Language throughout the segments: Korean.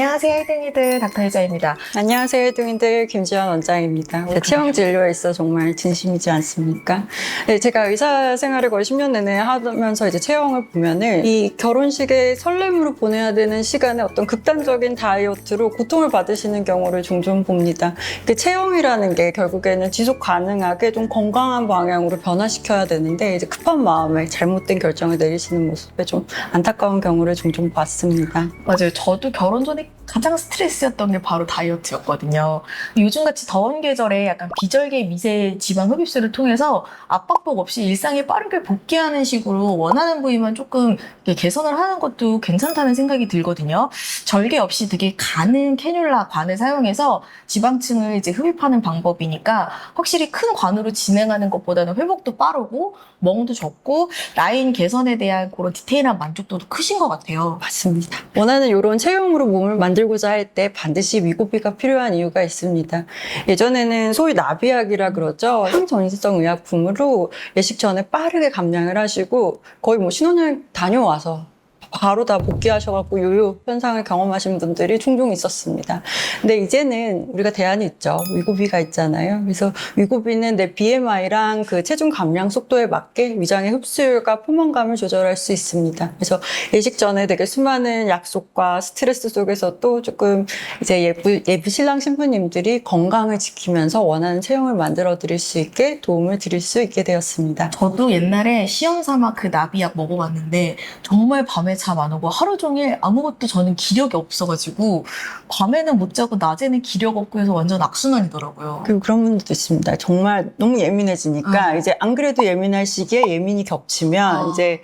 안녕하세요, 혜등이들 닥터 혜자입니다. 안녕하세요, 둥이들 김지연 원장입니다. 네, 체형 진료에 있어 정말 진심이지 않습니까? 네, 제가 의사 생활을 거의 10년 내내 하면서 이제 체형을 보면은 이 결혼식에 설렘으로 보내야 되는 시간에 어떤 극단적인 다이어트로 고통을 받으시는 경우를 종종 봅니다. 그 체형이라는 게 결국에는 지속 가능하게 좀 건강한 방향으로 변화시켜야 되는데 이제 급한 마음에 잘못된 결정을 내리시는 모습에 좀 안타까운 경우를 종종 봤습니다. 맞아요. 저도 결혼 전에 가장 스트레스였던 게 바로 다이어트였거든요. 요즘같이 더운 계절에 약간 비절개 미세 지방 흡입술을 통해서 압박복 없이 일상에 빠르게 복귀하는 식으로 원하는 부위만 조금 개선을 하는 것도 괜찮다는 생각이 들거든요. 절개 없이 되게 가는 캐뉼라 관을 사용해서 지방층을 이제 흡입하는 방법이니까 확실히 큰 관으로 진행하는 것보다는 회복도 빠르고 멍도 적고 라인 개선에 대한 그런 디테일한 만족도도 크신 것 같아요. 맞습니다. 원하는 이런 체형으로 몸을 만들 고자 할 때 반드시 위고비가 필요한 이유가 있습니다. 예전에는 소위 나비약이라 그러죠. 항전이성 의약품으로 예식 전에 빠르게 감량을 하시고 거의 뭐 신혼여행 다녀와서 바로 다 복귀하셔갖고 요요 현상을 경험하신 분들이 종종 있었습니다. 근데 이제는 우리가 대안이 있죠. 위고비가 있잖아요. 그래서 위고비는 내 BMI랑 그 체중 감량 속도에 맞게 위장의 흡수율과 포만감을 조절할 수 있습니다. 그래서 예식 전에 되게 수많은 약속과 스트레스 속에서도 조금 이제 예부, 예비 신랑 신부님들이 건강을 지키면서 원하는 체형을 만들어 드릴 수 있게 도움을 드릴 수 있게 되었습니다. 저도 옛날에 시험 삼아 그 나비약 먹어봤는데 정말 밤에 잠 안 오고 하루 종일 아무것도 저는 기력이 없어가지고 밤에는 못 자고 낮에는 기력 없고 해서 완전 악순환이더라고요. 그리고 그런 분들도 있습니다. 정말 너무 예민해지니까 아. 이제 안 그래도 예민할 시기에 예민이 겹치면 아. 이제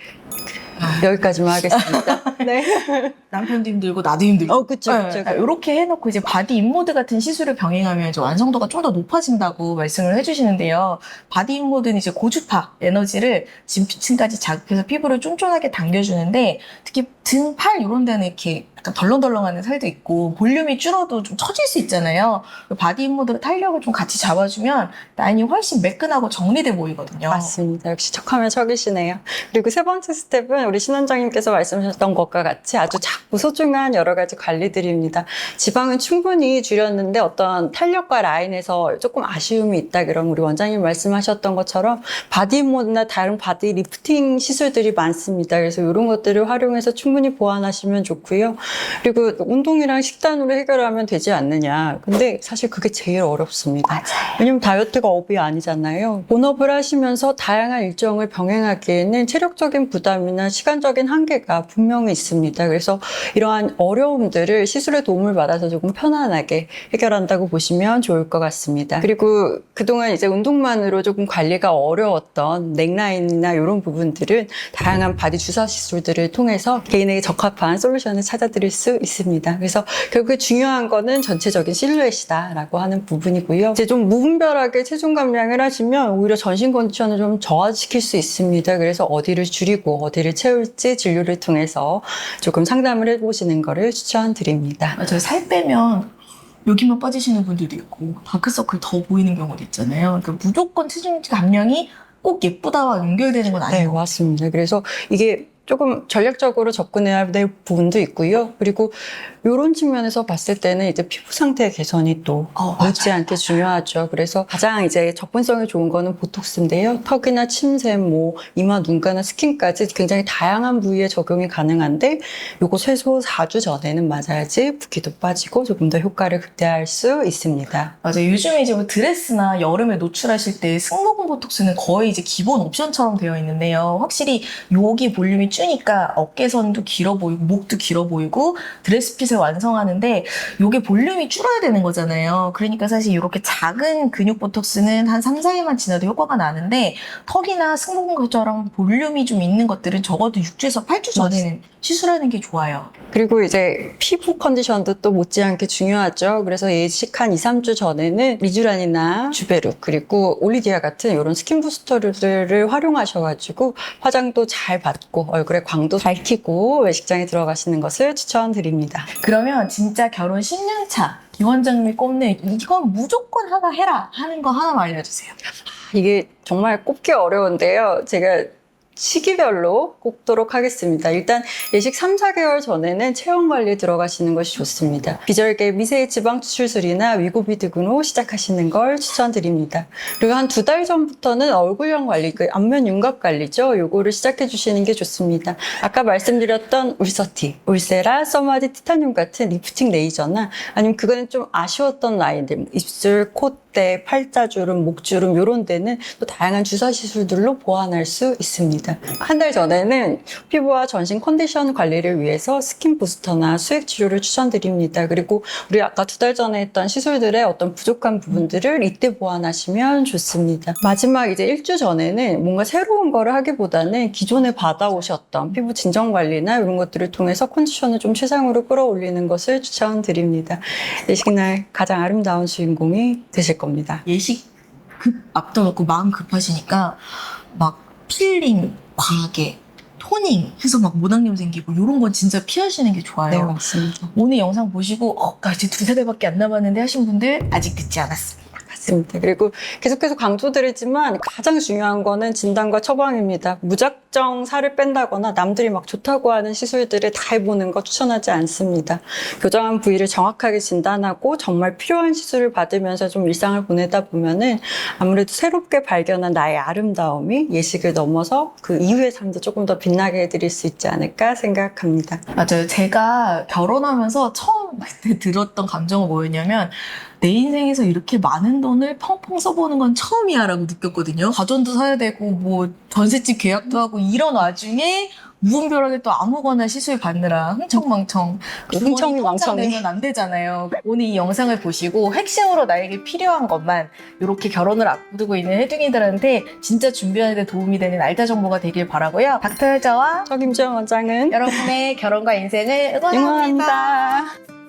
여기까지만 하겠습니다. 네. 남편도 힘들고 나도 힘들고. 어, 그쵸, 그쵸. 이렇게 해놓고 이제 바디 인모드 같은 시술을 병행하면 이제 완성도가 좀 더 높아진다고 말씀을 해주시는데요. 바디 인모드는 이제 고주파 에너지를 진피층까지 자극해서 피부를 쫀쫀하게 당겨주는데 특히 등, 팔 이런 데는 이렇게 약간 덜렁덜렁하는 살도 있고 볼륨이 줄어도 좀 처질 수 있잖아요. 그 바디 인모드 탄력을 좀 같이 잡아주면 라인이 훨씬 매끈하고 정리돼 보이거든요. 맞습니다. 역시 척하면 척이시네요. 그리고 세 번째 스텝은 우리 신원장님께서 말씀하셨던 것과 같이 아주 작고 소중한 여러 가지 관리들입니다. 지방은 충분히 줄였는데 어떤 탄력과 라인에서 조금 아쉬움이 있다 그러면 우리 원장님 말씀하셨던 것처럼 바디 모드나 다른 바디 리프팅 시술들이 많습니다. 그래서 이런 것들을 활용해서 충분히 보완하시면 좋고요. 그리고 운동이랑 식단으로 해결하면 되지 않느냐. 근데 사실 그게 제일 어렵습니다. 왜냐면 다이어트가 업이 아니잖아요. 본업을 하시면서 다양한 일정을 병행하기에는 체력적인 부담이나 시간적인 한계가 분명히 있습니다. 그래서 이러한 어려움들을 시술의 도움을 받아서 조금 편안하게 해결한다고 보시면 좋을 것 같습니다. 그리고 그동안 이제 운동만으로 조금 관리가 어려웠던 넥라인이나 이런 부분들은 다양한 바디 주사 시술들을 통해서 개인에게 적합한 솔루션을 찾아드릴 수 있습니다. 그래서 결국에 중요한 거는 전체적인 실루엣이다라고 하는 부분이고요. 이제 좀 무분별하게 체중 감량을 하시면 오히려 전신 컨디션을 좀 저하시킬 수 있습니다. 그래서 어디를 줄이고 어디를 채울지 진료를 통해서 조금 상담을 해보시는 거를 추천드립니다. 맞아요. 살 빼면 여기만 빠지시는 분들도 있고 다크서클 더 보이는 경우도 있잖아요. 그러니까 무조건 체중 감량이 꼭 예쁘다와 연결되는 건 네, 아니고 맞습니다. 그래서 이게 조금 전략적으로 접근해야 될 부분도 있고요. 그리고 이런 측면에서 봤을 때는 이제 피부 상태 개선이 또 어, 못지않게 중요하죠. 그래서 가장 이제 접근성이 좋은 거는 보톡스인데요. 턱이나 침샘, 뭐 이마, 눈가나 스킨까지 굉장히 다양한 부위에 적용이 가능한데 요거 최소 4주 전에는 맞아야지 붓기도 빠지고 조금 더 효과를 극대화할 수 있습니다. 맞아요. 요즘에 이제 뭐 드레스나 여름에 노출하실 때 승모근 보톡스는 거의 이제 기본 옵션처럼 되어 있는데요. 확실히 여기 볼륨이 주니까 어깨선도 길어 보이고 목도 길어 보이고 드레스핏을 완성하는데 요게 볼륨이 줄어야 되는 거잖아요. 그러니까 사실 이렇게 작은 근육 보톡스는 한 3, 4일만 지나도 효과가 나는데 턱이나 승모근처럼 볼륨이 좀 있는 것들은 적어도 6주에서 8주 전에는 시술하는 게 좋아요. 그리고 이제 피부 컨디션도 또 못지않게 중요하죠. 그래서 예식 한 2, 3주 전에는 리쥬란이나 주베르 그리고 올리디아 같은 이런 스킨 부스터들을 활용하셔가지고 화장도 잘 받고 얼굴 에 광도 밝히고 외식장에 들어가시는 것을 추천드립니다. 그러면 진짜 결혼 10년 차 기원장님이 꼽는 이건 무조건 하나 해라 하는 거 하나만 알려주세요. 이게 정말 꼽기 어려운데요. 제가 시기별로 꼽도록 하겠습니다. 일단 예식 3, 4개월 전에는 체형 관리에 들어가시는 것이 좋습니다. 비절개 미세 지방 추출술이나 위고비 드근으로 시작하시는 걸 추천드립니다. 그리고 한 두 달 전부터는 얼굴형 관리, 그 안면 윤곽 관리죠. 요거를 시작해 주시는 게 좋습니다. 아까 말씀드렸던 울서티, 울세라, 써마디, 티타늄 같은 리프팅 레이저나 아니면 그거는 좀 아쉬웠던 라인들, 뭐 입술, 콧 대, 팔자주름, 목주름 이런 데는 또 다양한 주사 시술들로 보완할 수 있습니다. 한 달 전에는 피부와 전신 컨디션 관리를 위해서 스킨 부스터나 수액 치료를 추천드립니다. 그리고 우리 아까 두 달 전에 했던 시술들의 어떤 부족한 부분들을 이때 보완하시면 좋습니다. 마지막 이제 일주 전에는 뭔가 새로운 거를 하기보다는 기존에 받아오셨던 피부 진정 관리나 이런 것들을 통해서 컨디션을 좀 최상으로 끌어올리는 것을 추천드립니다. 예식날 가장 아름다운 주인공이 되실 겁니다. 예식 급 앞둬놓고 마음 급하시니까 막 필링, 과게, 토닝 해서 막 모낭염 생기고 이런 건 진짜 피하시는 게 좋아요. 네, 맞습니다. 오늘 영상 보시고 어, 나 이제 두세 달밖에 안 남았는데 하신 분들 아직 늦지 않았습니다. 맞습니다. 그리고 계속해서 강조드리지만 가장 중요한 거는 진단과 처방입니다. 무작정 살을 뺀다거나 남들이 막 좋다고 하는 시술들을 다 해보는 거 추천하지 않습니다. 교정한 부위를 정확하게 진단하고 정말 필요한 시술을 받으면서 좀 일상을 보내다 보면은 아무래도 새롭게 발견한 나의 아름다움이 예식을 넘어서 그 이후의 삶도 조금 더 빛나게 해드릴 수 있지 않을까 생각합니다. 맞아요. 제가 결혼하면서 처음 들었던 감정은 뭐였냐면 내 인생에서 이렇게 많은 돈을 펑펑 써보는 건 처음이야 라고 느꼈거든요. 가전도 사야 되고 뭐 전셋집 계약도 하고 이런 와중에 무분별하게 또 아무거나 시술 받느라 흥청망청 그 흥청이. 내면 안 되잖아요. 오늘 이 영상을 보시고 핵심으로 나에게 필요한 것만 이렇게 결혼을 앞두고 있는 해둥이들한테 진짜 준비하는 데 도움이 되는 알짜 정보가 되길 바라고요. 닥터 여자와 저 김지영 원장은 여러분의 결혼과 인생을 응원합니다. 응원합니다.